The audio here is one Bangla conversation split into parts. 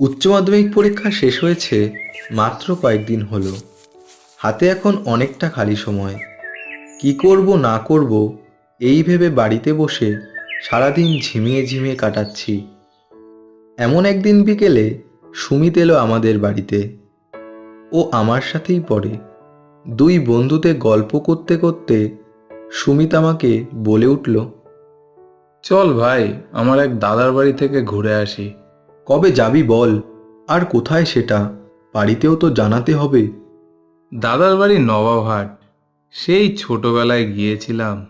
উচ্চ মাধ্যমিক পরীক্ষা শেষ হয়েছে, মাত্র কয়েকদিন হলো। হাতে এখন অনেকটা খালি সময়। কি করব, না করব, এই ভেবে বাড়িতে বসে সারাদিন ঝিমিয়ে ঝিমিয়ে কাটাচ্ছি। এমন একদিন বিকেলে সুমিত এলো আমাদের বাড়িতে। ও আমার সাথেই পড়ে। দুই বন্ধুতে গল্প করতে করতে সুমিত আমাকে বলে উঠল, চল ভাই, আমার এক দাদার বাড়ি থেকে ঘুরে আসি। কবে যাবি বল? আর কোথায় সেটা? বাড়িতেও তো জানাতে হবে। দাদার বাড়ি নবাবহাট। সেই ছোটবেলায় গিয়েছিলাম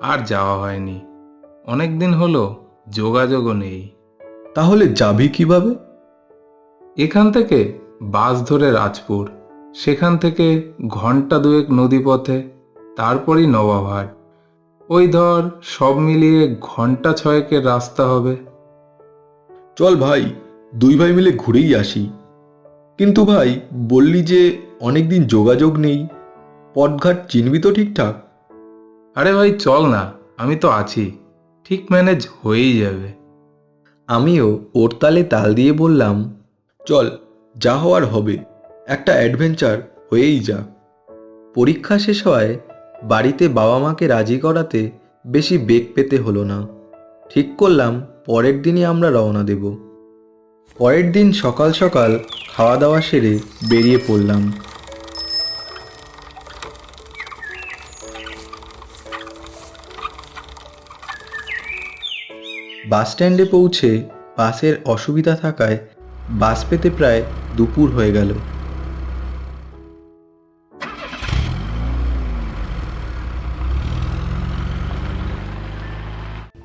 আর যাওয়া হয়নি। অনেক দিন হলো যোগাযোগও নেই। তাহলে যাবি কীভাবে? এখান থেকে বাস ধরে রাজপুর। সেখান থেকে ঘণ্টা দুয়েক নদীপথে তারপরই নবাবহাট। ওই ধর সব মিলিয়ে ঘণ্টা ছয়েকের রাস্তা হবে। চল ভাই দুই ভাই মিলে ঘুরেই আসি। কিন্তু ভাই বললি যে অনেকদিন যোগাযোগ নেই পথঘাট চিনবি তো ঠিকঠাক? আরে ভাই চল না আমি তো আছি ঠিক ম্যানেজ হয়েই যাবে। আমিও ওর তালে তাল দিয়ে বললাম চল যা হওয়ার হবে একটা অ্যাডভেঞ্চার হয়েই যা। পরীক্ষা শেষ হয় বাড়িতে বাবা মাকে রাজি করাতে বেশি বেগ পেতে হলো না। ঠিক করলাম পরের দিনই আমরা রওনা দেব। পরের দিন সকাল সকাল খাওয়া দাওয়া সেরে বেরিয়ে পড়লাম। বাস স্ট্যান্ডে পৌঁছে বাসের অসুবিধা থাকায় বাস পেতে প্রায় দুপুর হয়ে গেল।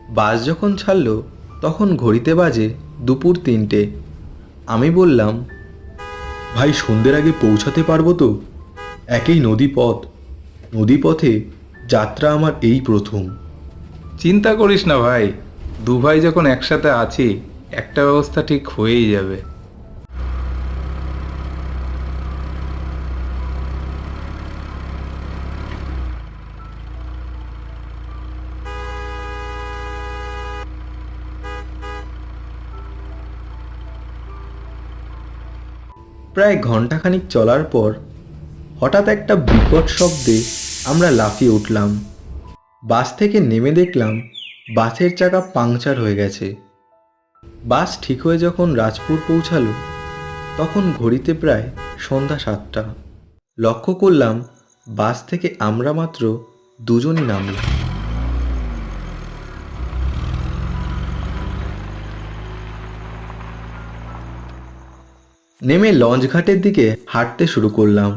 বাস যখন ছাড়ল তখন ঘড়িতে বাজে দুপুর তিনটে। আমি বললাম, ভাই, সন্ধ্যের আগে পৌঁছাতে পারব তো? একেই নদীপথ। নদীপথে যাত্রা আমার এই প্রথম। চিন্তা করিস না ভাই দু ভাই যখন একসাথে আছে, একটা ব্যবস্থা ঠিক হয়েই যাবে। প্রায় ঘন্টাখানিক চলার পর হঠাৎ একটা বিকট শব্দে আমরা লাফিয়ে উঠলাম। বাস থেকে নেমে দেখলাম বাসের চাকা পাংচার হয়ে গেছে। বাস ঠিক হয়ে যখন রাজপুর পৌঁছালো, তখন ঘড়িতে প্রায় সন্ধ্যা সাতটা। লক্ষ্য করলাম বাস থেকে আমরা মাত্র দুজনই নামলাম। নেমে লঞ্চ ঘাটের দিকে হাঁটতে শুরু করলাম।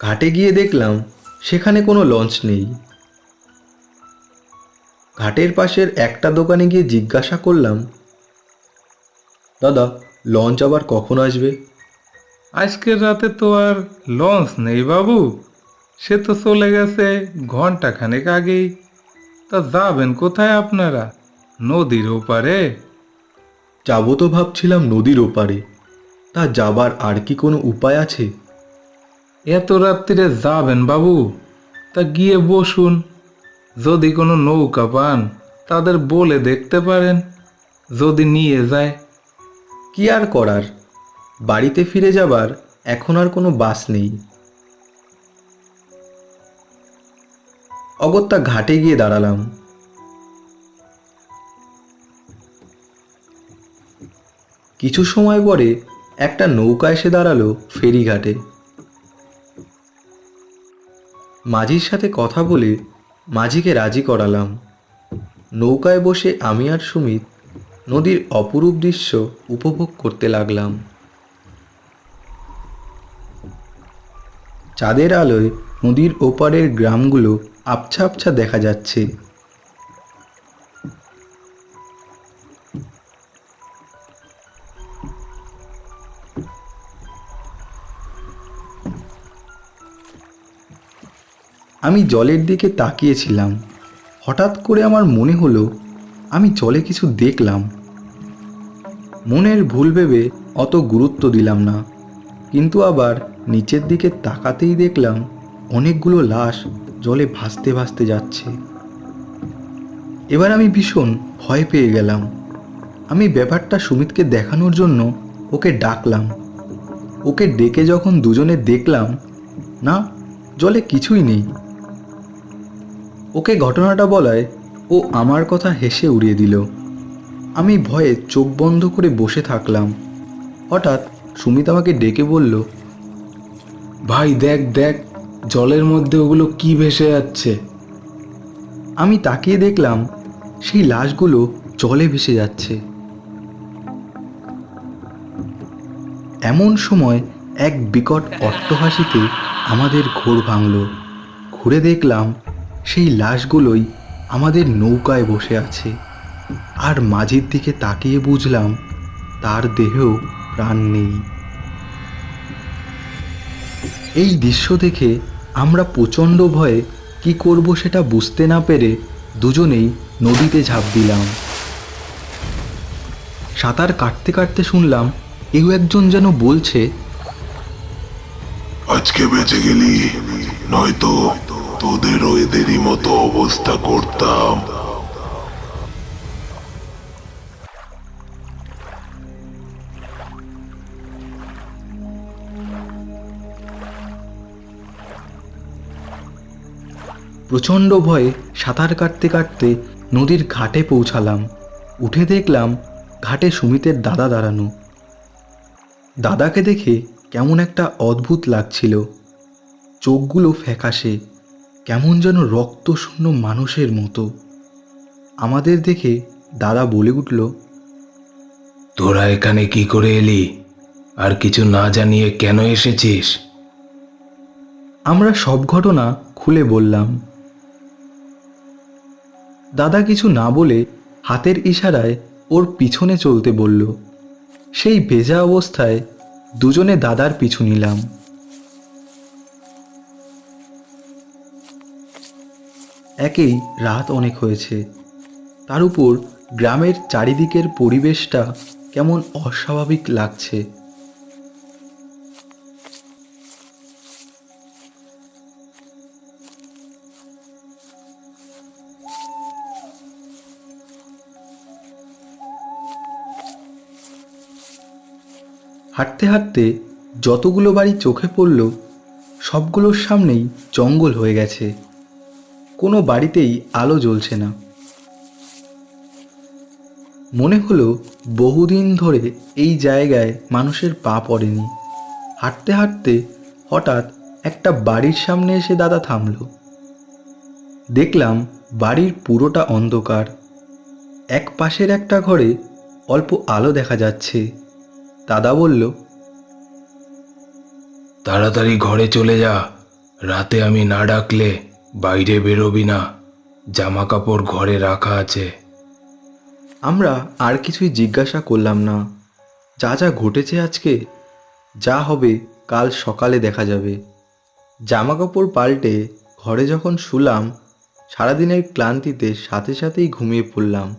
ঘাটে গিয়ে দেখলাম সেখানে কোনো লঞ্চ নেই। ঘাটের পাশের একটা দোকানে গিয়ে জিজ্ঞাসা করলাম, দাদা, লঞ্চ আবার কখন আসবে? আজকের রাতে তো আর লঞ্চ নেই বাবু। সে তো চলে গেছে ঘণ্টা খানেক আগেই। তা যাবেন কোথায় আপনারা? নদীর ওপারে? যাব তো ভাবছিলাম নদীর ওপারে। তা যাবার আর কি কোনো উপায় আছে? এত রাত্রিরে যাবেন বাবু? তা গিয়ে বসুন। যদি কোনো নৌকা পান তাদের বলে দেখতে পারেন। যদি নিয়ে যায়। কি আর করার? বাড়িতে ফিরে যাবার এখন আর কোনো বাস নেই। অগত্যা ঘাটে গিয়ে দাঁড়ালাম। কিছু সময় পরে একটা নৌকা এসে দাঁড়াল ফেরিঘাটে। মাঝির সাথে কথা বলে মাঝিকে রাজি করালাম। নৌকায় বসে আমি আর সুমিত নদীর অপরূপ দৃশ্য উপভোগ করতে লাগলাম। চাঁদের আলোয় নদীর ওপারের গ্রামগুলো আবছা আবছা দেখা যাচ্ছে। আমি জলের দিকে তাকিয়েছিলাম। হঠাৎ করে আমার মনে হলো, আমি জলে কিছু দেখলাম। মনের ভুল ভেবে অত গুরুত্ব দিলাম না। কিন্তু আবার নিচের দিকে তাকাতেই দেখলাম, অনেকগুলো লাশ জলে ভাসতে ভাসতে যাচ্ছে। এবার আমি ভীষণ ভয় পেয়ে গেলাম। আমি ব্যাপারটা সুমিতকে দেখানোর জন্য ওকে ডাকলাম। ওকে ডেকে যখন দুজনে দেখলাম, না, জলে কিছুই নেই। ওকে ঘটনাটা বলায় ও আমার কথা হেসে উড়িয়ে দিল। আমি ভয়ে চোখ বন্ধ করে বসে থাকলাম। হঠাৎ সুমিত আমাকে ডেকে বলল, ভাই, দেখ দেখ, জলের মধ্যে ওগুলো কি ভেসে যাচ্ছে? আমি তাকিয়ে দেখলাম সেই লাশগুলো জলে ভেসে যাচ্ছে। এমন সময় এক বিকট অট্টহাসিতে আমাদের ঘোর ভাঙল। ঘুরে দেখলাম সেই লাশগুলোই আমাদের নৌকায় বসে আছে। আর মাঝির দিকে তাকিয়ে বুঝলাম তার দেহেও প্রাণ নেই। এই দৃশ্য দেখে আমরা প্রচণ্ড ভয়ে কি করব সেটা বুঝতে না পেরে দুজনেই নদীতে ঝাঁপ দিলাম। সাঁতার কাটতে কাটতে শুনলাম কেউ একজন যেন বলছে, আজকে বেঁচে গেলি, নয়তো তোদেরও এদেরই মতো অবস্থা করতাম। প্রচণ্ড ভয়ে সাঁতার কাটতে কাটতে নদীর ঘাটে পৌঁছালাম। উঠে দেখলাম ঘাটে সুমিতের দাদা দাঁড়ানো। দাদাকে দেখে কেমন একটা অদ্ভুত লাগছিল। চোখগুলো ফ্যাকাশে। কেমন যেন রক্তশূন্য মানুষের মতো। আমাদের দেখে দাদা বলে উঠল তোরা এখানে কি করে এলি? আর কিছু না জানিয়ে কেন এসেছিস? আমরা সব ঘটনা খুলে বললাম। দাদা কিছু না বলে হাতের ইশারায় ওর পিছনে চলতে বলল। সেই ভেজা অবস্থায় দুজনে দাদার পিছু নিলাম। একেই রাত অনেক হয়েছে। তার উপর গ্রামের চারিদিকের পরিবেশটা কেমন অস্বাভাবিক লাগছে। হাঁটতে হাঁটতে যতগুলো বাড়ি চোখে পড়ল, সবগুলোর সামনেই জঙ্গল হয়ে গেছে। কোনো বাড়িতেই আলো জ্বলছে না। মনে হলো বহুদিন ধরে এই জায়গায় মানুষের পা পড়েনি। হাঁটতে হাঁটতে হঠাৎ একটা বাড়ির সামনে এসে দাদা থামল। দেখলাম বাড়ির পুরোটা অন্ধকার। এক পাশের একটা ঘরে অল্প আলো দেখা যাচ্ছে। দাদা বলল, তাড়াতাড়ি ঘরে চলে যা, রাতে আমি না ডাকলে বাইরে বেরোবি না জামা কাপড় ঘরে রাখা আছে। আমরা আর কিছুই জিজ্ঞাসা করলাম না। যা যা ঘটেছে আজকে, যা হবে কাল সকালে দেখা যাবে। জামা কাপড় পাল্টে ঘরে যখন শুলাম, সারাদিনের ক্লান্তিতে সাথে সাথেই ঘুমিয়ে পড়লাম।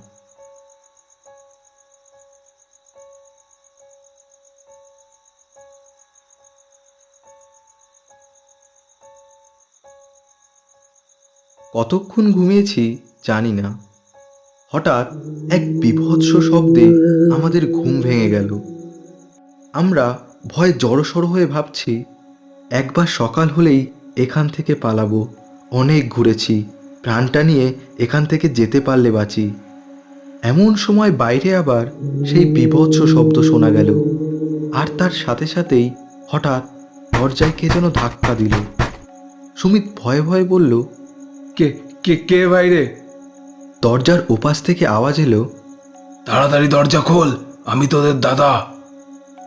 কতক্ষণ ঘুমিয়েছি জানি না। হঠাৎ এক বিভৎস শব্দে আমাদের ঘুম ভেঙে গেল। আমরা ভয়ে জড়সড় হয়ে ভাবছি, একবার সকাল হলেই এখান থেকে পালাবো, অনেক ঘুরেছি, প্রাণটা নিয়ে এখান থেকে যেতে পারলে বাঁচি। এমন সময় বাইরে আবার সেই বিভৎস শব্দ শোনা গেল। আর তার সাথে সাথেই হঠাৎ দরজায় কে যেন ধাক্কা দিল। সুমিত ভয়ে ভয়ে বলল কে কে কে বাইরে দরজার ওপাশ থেকে আওয়াজ এলো তাড়াতাড়ি দরজা খোল আমি তোদের দাদা।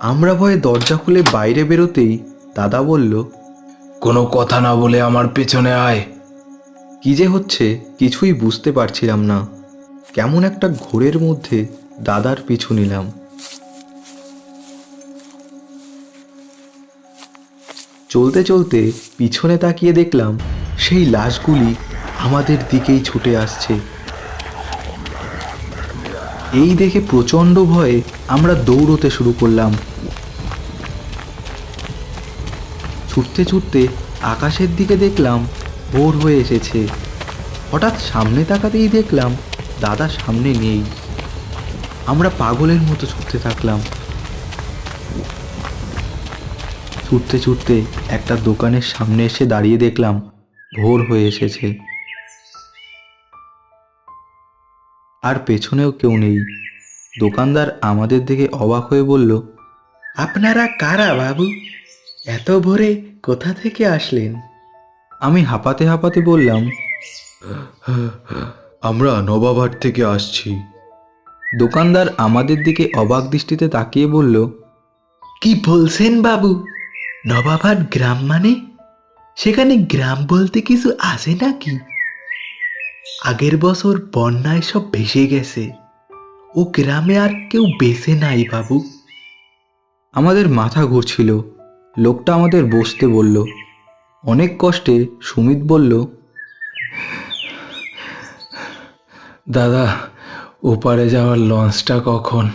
আমরা ভয়ে দরজা খুলে বাইরে বেরোতেই দাদা বলল কোনো কথা না বলে আমার পেছনে আয়। কি যে হচ্ছে কিছুই বুঝতে পারছিলাম না। কেমন একটা ঘোরের মধ্যে দাদার পিছু নিলাম। চলতে চলতে পিছনে তাকিয়ে দেখলাম সেই লাশগুলি আমাদের দিকেই ছুটে আসছে। এই দেখে প্রচণ্ড ভয়ে আমরা দৌড়তে শুরু করলাম। ছুটতে ছুটতে আকাশের দিকে দেখলাম ভোর হয়ে এসেছে। হঠাৎ সামনে তাকাতেই দেখলাম দাদা সামনে নেই। আমরা পাগলের মতো ছুটতে থাকলাম। ছুটতে ছুটতে একটা দোকানের সামনে এসে দাঁড়িয়ে দেখলাম ভোর হয়ে এসেছে। আর পেছনেও কেউ নেই। দোকানদার আমাদের দিকে অবাক হয়ে বলল আপনারা কারা বাবু? এত ভোরে কোথা থেকে আসলেন? আমি হাঁপাতে হাঁপাতে বললাম আমরা নবাবহাট থেকে আসছি। দোকানদার আমাদের দিকে অবাক দৃষ্টিতে তাকিয়ে বলল কি বলছেন বাবু? নবাবহাট গ্রাম মানে? সেখানে গ্রাম বলতে কিছু আছে নাকি? আগের বছর বন্যায় সব ভেসে গেছে। ও গ্রামে আর কেউ বেঁচে নাই বাবু। আমাদের মাথা ঘুরছিল। লোকটা আমাদের বসতে বলল। অনেক কষ্টে সুমিত বলল, দাদা, ওপারে যাওয়ার লঞ্চটা কখন?